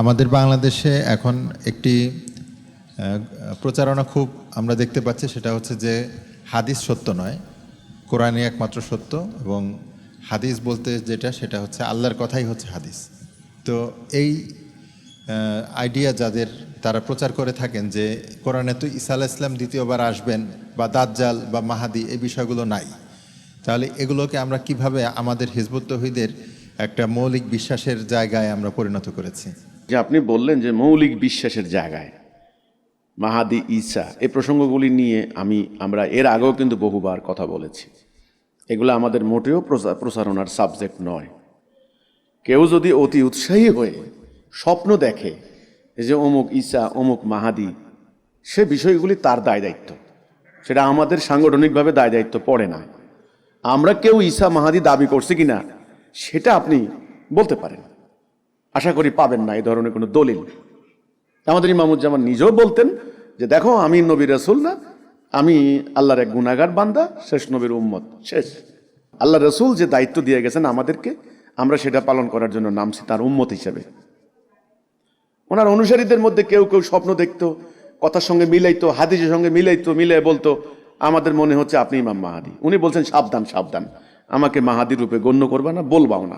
আমাদের বাংলাদেশে এখন একটি প্রচারণা খুব আমরা দেখতে পাচ্ছি, সেটা হচ্ছে যে হাদিস সত্য নয়, কোরআনই একমাত্র সত্য এবং হাদিস বলতে যেটা, সেটা হচ্ছে আল্লাহর কথাই হচ্ছে হাদিস। তো এই আইডিয়া যাদের তারা প্রচার করে থাকেন যে কোরআনে তো ঈসা আলাহ ইসলাম দ্বিতীয়বার আসবেন বা দাজ্জাল বা মাহাদি, এই বিষয়গুলো নাই। তাহলে এগুলোকে আমরা কীভাবে আমাদের হিজবুত তহিদের একটা মৌলিক বিশ্বাসের জায়গায় আমরা পরিণত করেছি? যে আপনি বললেন যে মৌলিক বিশ্বাসের জায়গায়। মাহাদি ঈসা এই প্রসঙ্গগুলি নিয়ে আমি, আমরা এর আগেও কিন্তু বহুবার কথা বলেছি। এগুলো আমাদের মোটেও প্রচা- প্রচারণার সাবজেক্ট নয়। কেউ যদি অতি উৎসাহী হয়ে স্বপ্ন দেখে যে অমুক ঈসা, অমুক মাহাদি, সে বিষয়গুলি তার দায় দায়িত্ব। সেটা আমাদের সাংগঠনিকভাবে দায় দায়িত্ব পড়ে না। আমরা কেউ ঈসা, মাহাদি দাবি করছি কিনা, সেটা আপনি বলতে পারেন। আশা করি পাবেন না, এই ধরনের কোনো দলিল। আমাদের ইমামুজ্জামান নিজেও বলতেন যে, দেখো, আমি নবী রসুল না, আমি আল্লাহর এক গুনাগার বান্দা, শেষ নবীর উম্মত, শেষ। আল্লাহ রসুল যে দায়িত্ব দিয়ে গেছেন আমাদেরকে, আমরা সেটা পালন করার জন্য নামছি তার উম্মত হিসেবে। ওনার অনুসারীদের মধ্যে কেউ কেউ স্বপ্ন দেখতো, কথার সঙ্গে মিলাইতো, হাদিসের সঙ্গে মিলাইতো মিলে বলতো, আমাদের মনে হচ্ছে আপনি ইমাম মাহাদি। উনি বলছেন, সাবধান সাবধান। আমাকে মাহাদি রূপে গণ্য করবে না, বলবাও না।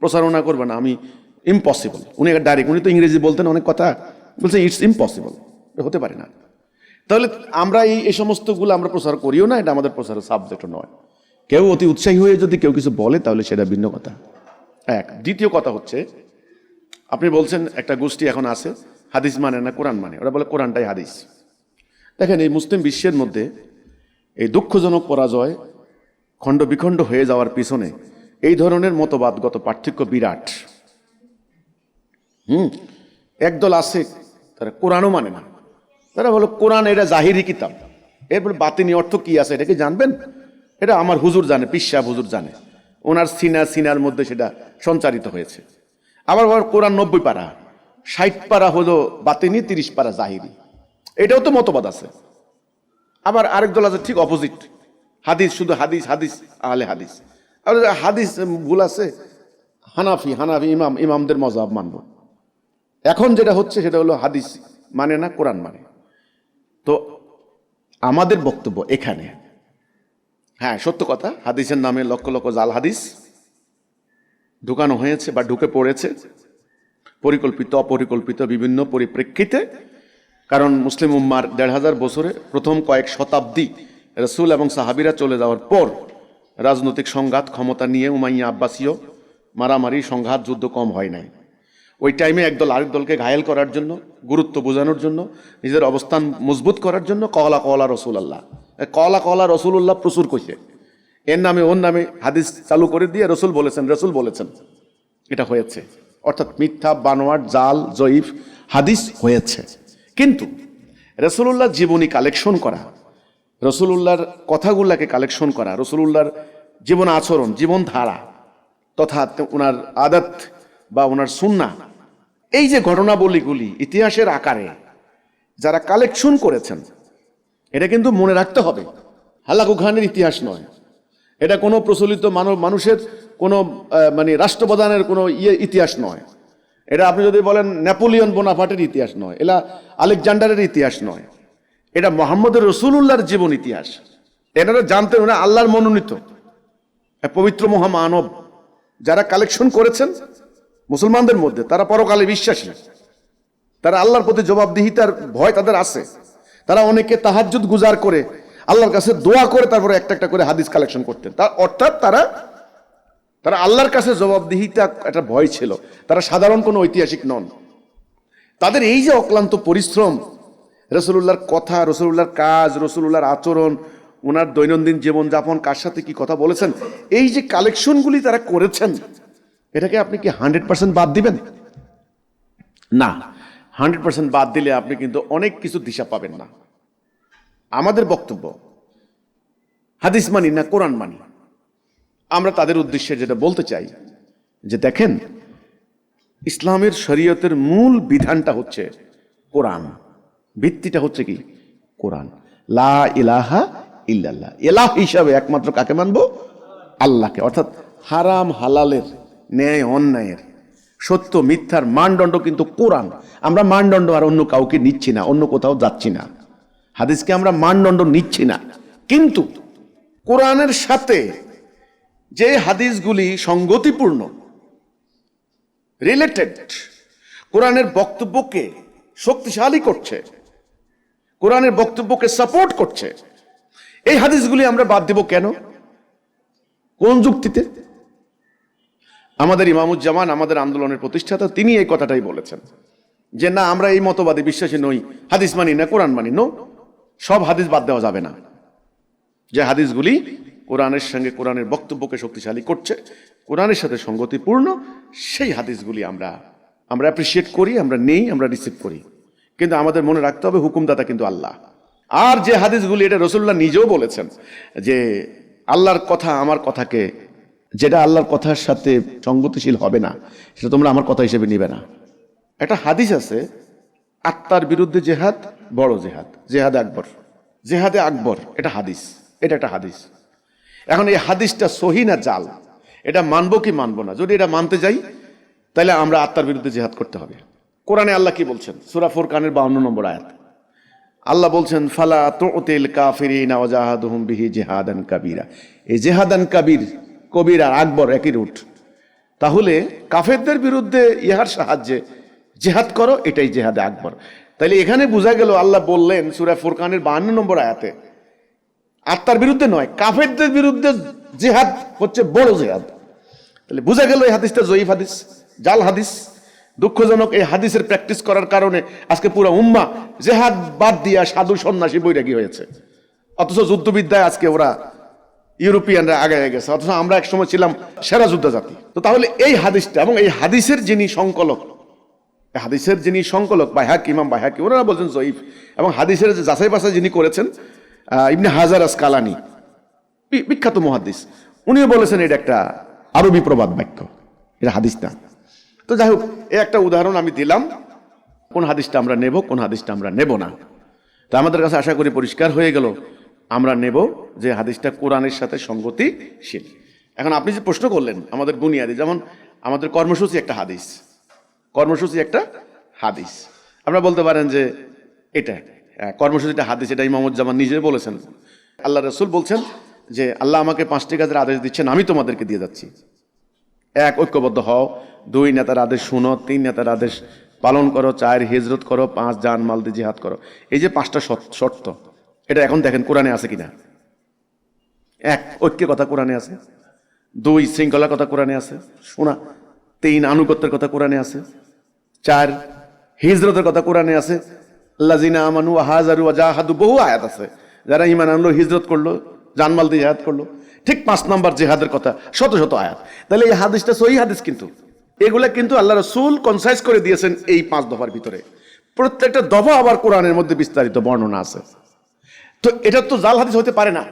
প্রচারণা করবে না। আমি ইম্পসিবল উনি ডাইরেক্ট উনি তো ইংরেজি বলতেন অনেক কথা বলছেন ইটস ইম্পসিবল হতে পারে না। তাহলে আমরা এই এই সমস্তগুলো আমরা প্রচার করিও না, এটা আমাদের প্রচারের সাবজেক্টও নয়। কেউ অতি উৎসাহী হয়ে যদি কেউ কিছু বলে, তাহলে সেটা ভিন্ন কথা। এক, দ্বিতীয় কথা হচ্ছে, আপনি বলছেন একটা গোষ্ঠী এখন আছে, হাদিস মানে না কোরআন মানে? ওরা বলে কোরআনটাই হাদিস। দেখেন, এই মুসলিম বিশ্বের মধ্যে এই দুঃখজনক পরাজয় খণ্ড বিখণ্ড হয়ে যাওয়ার পিছনে এই ধরনের মতবাদগত পার্থক্য বিরাট। হুম। একদল আছে, তারা কোরআনও মানে না। তারা বলো, কোরআন এটা জাহিরি কিতাব। এরপর বাতিনি অর্থ কি আছে? এটা কি জানবেন? এটা আমার হুজুর জানে পিসা হুজুর জানে। ওনার সিনা, সিনার মধ্যে সেটা সঞ্চারিত হয়েছে। আবার আবার কোরআন নব্বই পারা, ষাট পারা হলো বাতিনি, তিরিশ পারা জাহিরি। এটাও তো মতবাদ আছে। আবার আরেক দল আছে, ঠিক অপোজিট হাদিস, শুধু হাদিস হাদিস, আহলে হাদিস। আর হাদিস ভুল আছে, হানাফি হানাফি ইমাম, ইমামদের মজাব মানব। এখন যেটা হচ্ছে সেটা হলো হাদিস। মানে না, কোরআন মানে। তো আমাদের বক্তব্য এখানে। হ্যাঁ সত্য কথা, হাদিসের নামে লক্ষ লক্ষ জাল হাদিস ঢুকানো হয়েছে বা ঢুকে পড়েছে। পরিকল্পিত, অপরিকল্পিত, বিভিন্ন পরিপ্রেক্ষিতে। কারণ মুসলিম উম্মার দেড় হাজার বছরে প্রথম কয়েক শতাব্দী রসুল এবং সাহাবিরা চলে যাওয়ার পর রাজনৈতিক সংঘাত ক্ষমতা নিয়ে উমাইয়া আব্বাসীয় মারামারি, সংঘাত, যুদ্ধ কম হয় নাই। ওই টাইমে একদল আরেক দলকে ঘায়েল করার জন্য, গুরুত্ব বোঝানোর জন্য নিজের অবস্থান মজবুত করার জন্য কলা কলা রসুল আল্লাহ কলা কলা রসুল্লাহ প্রচুর কইছে। এর নামে ওর নামে হাদিস চালু করে দিয়ে রসুল বলেছেন রসুল বলেছেন। এটা হয়েছে। অর্থাৎ মিথ্যা বানোয়ার জাল, জয়ীফ, হাদিস হয়েছে। কিন্তু রসুল্লাহ জীবনী কালেকশন করা, রসুলুল্লাহর কথাগুলাকে কালেকশন করা, রসুলুল্লাহর জীবন আচরণ, জীবন ধারা, তথা ওনার আদাত বা ওনার সুন্না এই যে ঘটনাবলীগুলি ইতিহাসের আকারে যারা কালেকশন করেছেন, এটা কিন্তু মনে রাখতে হবে। হালাকু খানের ইতিহাস নয়। এটা কোনো প্রচলিত মানব, মানুষের কোনো মানে রাষ্ট্রপ্রধানের কোনো ইয়ে ইতিহাস নয়। এটা আপনি যদি বলেন নেপোলিয়ন বোনাফাটের ইতিহাস নয় এটা আলেকজান্ডারের ইতিহাস নয়। এটা মোহাম্মদের রসুল্লাহর জীবন ইতিহাস। এনারা জানতেন ওরা আল্লাহর মনোনীত। পবিত্র মহামানব যারা কালেকশন করেছেন মুসলমানদের মধ্যে, তারা পরকালে বিশ্বাসী। তারা আল্লাহর প্রতি জবাবদিহিতার ভয় তাদের আছে। তারা অনেকে তাহাজ্জুদ গুজার করে আল্লাহর কাছে দোয়া করে তারপরে একটা একটা করে হাদিস কালেকশন করতেন। তার অর্থাৎ তারা তারা আল্লাহর কাছে জবাবদিহিতা একটা ভয় ছিল। তারা সাধারণ কোনো ঐতিহাসিক নন। তাদের এই যে অক্লান্ত পরিশ্রম রসুল্লাহর কথা রসুল্লাহর কাজ রসুল্লাহর আচরণ, ওনার দৈনন্দিন জীবনযাপন, কার সাথে কি কথা বলেছেন, এই যে কালেকশনগুলি তারা করেছেন এটাকে আপনি কি হান্ড্রেড পার্সেন্ট বাদ দিবেন? না, হান্ড্রেড পার্সেন্ট বাদ দিলে আপনি কিন্তু অনেক কিছু দিশা পাবেন না। আমাদের বক্তব্য, হাদিস মানি না কোরআন মানি? আমরা তাদের উদ্দেশ্যে যেটা বলতে চাই, যে দেখেন, ইসলামের শরীয়তের মূল বিধানটা হচ্ছে কোরআন। ভিত্তিটা হচ্ছে কি? কোরআন। লা ইলাহা ইল্লাল্লাহ। এলাহ হিসাবে একমাত্র কাকে মানবো? আল্লাহকে। অর্থাৎ হারাম, হালালের ন্যায়, অন্যায়ের। সত্য, মিথ্যার মানদণ্ড কিন্তু কোরআন। আমরা মানদণ্ড আর অন্য কাউকে নিচ্ছি না, অন্য কোথাও যাচ্ছি না। হাদিসকে আমরা মানদণ্ড নিচ্ছি না। কিন্তু কোরআনের সাথে যে হাদিসগুলি সঙ্গতিপূর্ণ রিলেটেড কোরআনের বক্তব্যকে শক্তিশালী করছে, কোরআনের বক্তব্যকে সাপোর্ট করছে, এই হাদিসগুলি আমরা বাদ দেব কেন? কোন যুক্তিতে? আমাদের ইমামুজ্জামান, আমাদের আন্দোলনের প্রতিষ্ঠাতা, তিনি এই কথাটাই বলেছেন। যে না, আমরা এই মতবাদে বিশ্বাসী নই, হাদিস মানি না, কোরআন মানি। নো সব হাদিস বাদ দেওয়া যাবে না। যে হাদিসগুলি কোরআনের সঙ্গে কোরআনের বক্তব্যকে শক্তিশালী করছে, কোরআনের সাথে সঙ্গতিপূর্ণ, সেই হাদিসগুলি আমরা আমরা অ্যাপ্রিসিয়েট করি, আমরা নেই, আমরা রিসিভ করি। কিন্তু আমাদের মনে রাখতে হবে হুকুমদাতা কিন্তু আল্লাহ। আর যে হাদিসগুলি এটা রসুল্লাহ নিজেও বলেছেন, যে আল্লাহর কথা, আমার কথাকে যেটা আল্লাহর কথার সাথে সঙ্গতিশীল হবে না, সেটা তোমরা আমার কথা হিসেবে নিবে না। একটা হাদিস আছে, আত্মার বিরুদ্ধে জেহাদ, বড় জেহাদ, জেহাদে আকবর। জেহাদে আকবর, এটা হাদিস, এটা একটা হাদিস। এখন এই হাদিসটা সহি না জাল? এটা মানবো কি মানবো না? যদি এটা মানতে যাই, তাহলে আমরা আত্মার বিরুদ্ধে জেহাদ করতে হবে। কোরআনে আল্লাহ কি বলছেন? সুরা ফুরকানের বাউন্ন নম্বর আয়াত। আল্লাহ বলছেন, ফালা কাফিরিনা ওয়াজাহাদুহুম বিহি জিহাদান কাবীরা। এই জিহাদান কাবীর কবির আর আকবর একই রুট। তাহলে কাফেরদের বিরুদ্ধে ইহার সাহায্যে জেহাদ করো, এটাই জেহাদে আকবর। তাইলে এখানে বোঝা গেল আল্লাহ বললেন সুরা ফুরকানের বাহান্ন নম্বর আয়াতে আত্মার বিরুদ্ধে নয়, কাফেরদের বিরুদ্ধে জেহাদ হচ্ছে বড় জেহাদ। তাহলে বোঝা গেল এই হাদিসটা জয়ীফ হাদিস, জাল হাদিস। দুঃখজনক এই হাদিসের প্র্যাকটিস করার কারণে আজকে পুরো উম্মা জেহাদ বাদ দিয়া সাধু সন্ন্যাসী বৈরাগী হয়েছে। অথচ যুদ্ধবিদ্যায় আজকে ওরা ইউরোপিয়ানরা আগে গেছে। অথচ আমরা একসময় ছিলাম সেরা যুদ্ধ জাতি তো তাহলে এই হাদিসটা এবং এই হাদিসের যিনি সংকলক হাদিসের যিনি সংকলক, বাইহাক, ইমাম বাইহাকি, ওনারা বলছেন জয়ীফ। এবং হাদিসের যে যাচাই বাছাই যিনি করেছেন ইবনে হাজার আসকালানি বিখ্যাত মহাদিস, উনিও বলেছেন এটা একটা আরবি প্রবাদ বাক্য, এটা হাদিস না। তো যাই হোক এই একটা উদাহরণ আমি দিলাম, কোন হাদিসটা আমরা নেব, কোন হাদিসটা আমরা নেব না। তা আমাদের কাছে আশা করি পরিষ্কার হয়ে গেল। আমরা নেব যে হাদিসটা কোরআনের সাথে সঙ্গতিশীল। এখন আপনি যে প্রশ্ন করলেন, আমাদের বুনিয়াদি, যেমন আমাদের কর্মসূচি একটা হাদিস। কর্মসূচি একটা হাদিস। আমরা বলতে পারেন যে এটা কর্মসূচিটা হাদিস, এটা ইমামুজ্জামান নিজে বলেছেন। আল্লাহ রসুল বলছেন যে, আল্লাহ আমাকে পাঁচটি কাজের আদেশ দিচ্ছেন, আমি তোমাদেরকে দিয়ে যাচ্ছি। এক, ঐক্যবদ্ধ হও। দুই, নেতার আদেশ শুনো। তিন, নেতার আদেশ পালন করো। চার, হিজরত করো। পাঁচ জান মাল দিয়ে জিহাদ করো। এই যে পাঁচটা শর্ত এটা এখন দেখেন কোরআনে আছে কিনা। এক, ঐক্যের কথা কোরআনে আছে। দুই, শৃঙ্খলার কথা কোরআনে আছে। শোনা, তিন, আনুগত্যের কথা কোরআনে আছে। চার, হিজরতের কথা কোরআনে আছে। লাজিনা আমানু হাজারু জাহাদু, বহু আয়াত আছে। যারা ইমান আনলো, হিজরত করল, জানমাল দিয়ে জেহাদ করল, ঠিক পাঁচ নম্বর জেহাদের কথা, শত শত আয়াত। তাহলে এই হাদিসটা সহি হাদিস কিন্তু। এগুলা কিন্তু আল্লাহ রসুল কনসাইজ করে দিয়েছেন এই পাঁচ দফার ভিতরে। প্রত্যেকটা দফা আবার কোরআনের মধ্যে বিস্তারিত বর্ণনা আছে। তো এটা তো জাল হাদিস হতে পারে না।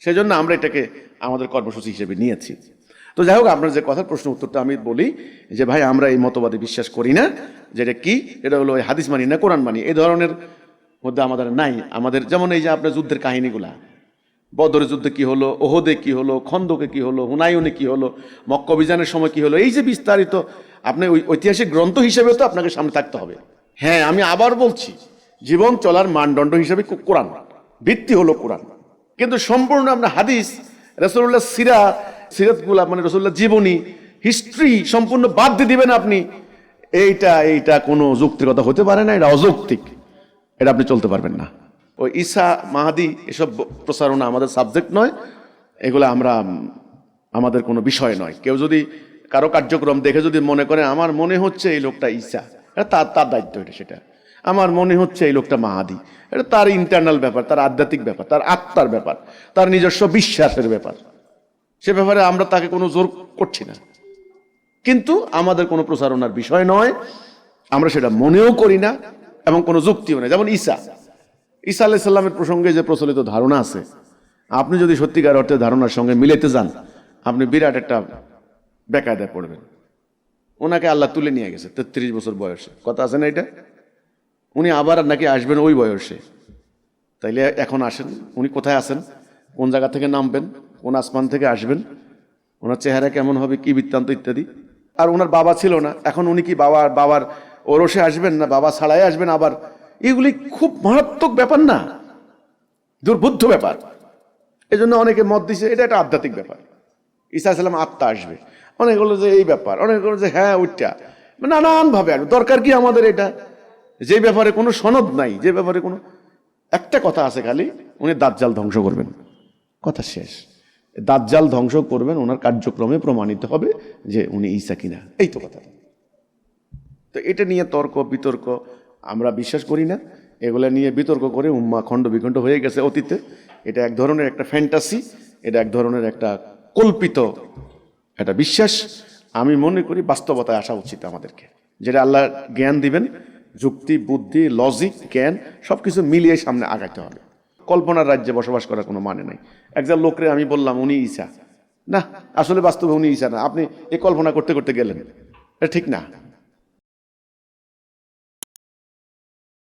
সেজন্য আমরা এটাকে আমাদের কর্মসূচি হিসেবে নিয়েছি। তো যাই হোক, আপনার যে কথার প্রশ্ন উত্তরটা আমি বলি যে, ভাই, আমরা এই মতবাদে বিশ্বাস করি না। যেটা কি? এটা হলো ওই হাদিস মানি না, কোরআন মানি। এই ধরনের মধ্যে আমাদের নাই। আমাদের যেমন এই যে আপনার যুদ্ধের কাহিনীগুলা। বদরের যুদ্ধে কি হলো? ওহদে কি হলো? খন্দকে কি হলো? হুনায়ুনে কি হলো? মক্ক অভিযানের সময় কি হলো? এই যে বিস্তারিত আপনি ওই ঐতিহাসিক গ্রন্থ হিসেবে তো আপনাকে সামনে থাকতে হবে। হ্যাঁ আমি আবার বলছি, জীবন চলার মানদণ্ড হিসেবে কোরআন। ভিত্তি হলো কোরআন। কিন্তু সম্পূর্ণ আপনার হাদিস রসুল্লাহ সিরা, সিরাতগুলা মানে রসুল্লাহ জীবনী, হিস্ট্রি সম্পূর্ণ বাদ দিয়ে দিবেন আপনি। এইটা এইটা কোনো যুক্তিগত হতে পারে না, এটা অযৌক্তিক। এটা আপনি চলতে পারবেন না। ওই ঈসা, মাহাদি এসব প্রচারণা আমাদের সাবজেক্ট নয়, এগুলো আমরা, আমাদের কোনো বিষয় নয়। কেউ যদি কারও কার্যক্রম দেখে যদি মনে করে, আমার মনে হচ্ছে এই লোকটা এটা তার তার দায়িত্ব এটা, সেটা। আমার মনে হচ্ছে এই লোকটা মাহাদি। এটা তার ইন্টারনাল ব্যাপার, তার আধ্যাত্মিক ব্যাপার, তার আত্মার ব্যাপার, তার নিজস্ব বিশ্বাসের ব্যাপার। সে ব্যাপারে আমরা তাকে কোনো জোর করছি না। কিন্তু আমাদের কোনো প্রচারণার বিষয় নয়, আমরা সেটা মনেও করি না এবং কোনো যুক্তিও নেই যেমন ঈসা। ঈসা আলাহ সাল্লামের প্রসঙ্গে যে প্রচলিত ধারণা আছে, আপনি যদি সত্যিকার অর্থে ধারণার সঙ্গে মিলেতে যান, আপনি বিরাট একটা বেকায়দায় পড়বেন। ওনাকে আল্লাহ তুলে নিয়ে গেছে, তেত্রিশ বছর বয়সে। কথা আছে না এটা? উনি আবার নাকি আসবেন ওই বয়সে। তাইলে এখন আসেন। উনি কোথায় আসেন কোন জায়গা থেকে নামবেন? কোন আসমান থেকে আসবেন? ওনার চেহারা কেমন হবে? কি বৃত্তান্ত ইত্যাদি? আর ওনার বাবা ছিল না। এখন উনি কি বাবার বাবার ওরসে আসবেন না? বাবা ছাড়াই আসবেন আবার? এগুলি খুব মারাত্মক ব্যাপার না? দুর্বুদ্ধ ব্যাপার। এই জন্য অনেকে মত দিছে, এটা একটা আধ্যাত্মিক ব্যাপার। ঈসা সালাম আত্মা আসবে। অনেক হলো যে এই ব্যাপার, অনেক হলো যে হ্যাঁ ওইটা। নানানভাবে আসবে। দরকার কি আমাদের এটা? যে ব্যাপারে কোনো সনদ নাই, যে ব্যাপারে কোনো, একটা কথা আছে খালি, উনি দাজ্জাল ধ্বংস করবেন। কথা শেষ। দাজ্জাল ধ্বংস করবেন, ওনার কার্যক্রমে প্রমাণিত হবে যে উনি ঈসা কিনা। এই তো কথা। তো এটা নিয়ে তর্ক, বিতর্ক আমরা বিশ্বাস করি না। এগুলো নিয়ে বিতর্ক করে উম্মা খণ্ড বিখণ্ড হয়ে গেছে অতীতে। এটা এক ধরনের একটা ফ্যান্টাসি এটা এক ধরনের একটা কল্পিত একটা বিশ্বাস। আমি মনে করি বাস্তবতায় আসা উচিত আমাদেরকে। যেটা আল্লাহ জ্ঞান দিবেন যুক্তি, বুদ্ধি লজিক জ্ঞান সব কিছু মিলিয়ে সামনে আগাইতে হবে। কল্পনার রাজ্যে বসবাস করার কোনো মানে নাই। একজন লোকরে আমি বললাম, উনি ঈশা না, আসলে বাস্তবে উনি ঈশা না। আপনি এ কল্পনা করতে করতে গেলেন। এটা ঠিক না।